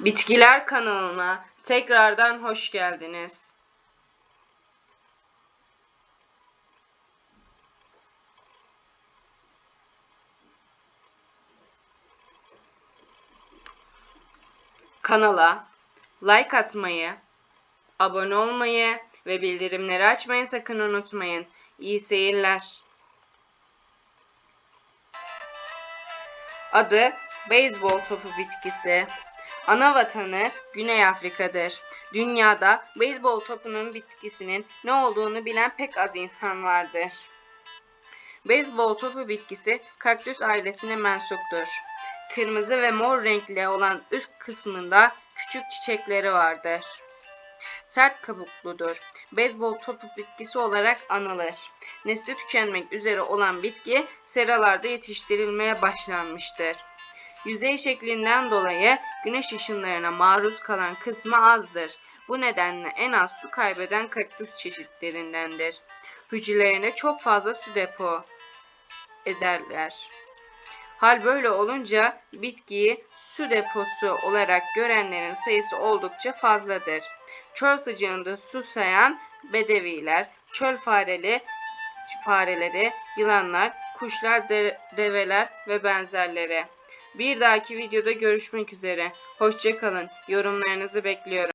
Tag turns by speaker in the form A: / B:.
A: Bitkiler kanalına tekrardan hoş geldiniz. Kanala like atmayı, abone olmayı ve bildirimleri açmayı sakın unutmayın. İyi seyirler. Adı beyzbol topu bitkisi. Ana vatanı Güney Afrika'dır. Dünyada beyzbol topunun bitkisinin ne olduğunu bilen pek az insan vardır. Beyzbol topu bitkisi kaktüs ailesine mensuptur. Kırmızı ve mor renkli olan üst kısmında küçük çiçekleri vardır. Sert kabukludur. Beyzbol topu bitkisi olarak anılır. Nesli tükenmek üzere olan bitki seralarda yetiştirilmeye başlanmıştır. Yüzey şeklinden dolayı güneş ışınlarına maruz kalan kısmı azdır. Bu nedenle en az su kaybeden kaktüs çeşitlerindendir. Hücrelerine çok fazla su depo ederler. Hal böyle olunca bitkiyi su deposu olarak görenlerin sayısı oldukça fazladır. Çöl sıcağında susayan bedeviler, çöl fareli, fareleri, yılanlar, kuşlar, de- develer ve benzerleri. Bir dahaki videoda görüşmek üzere. Hoşçakalın. Yorumlarınızı bekliyorum.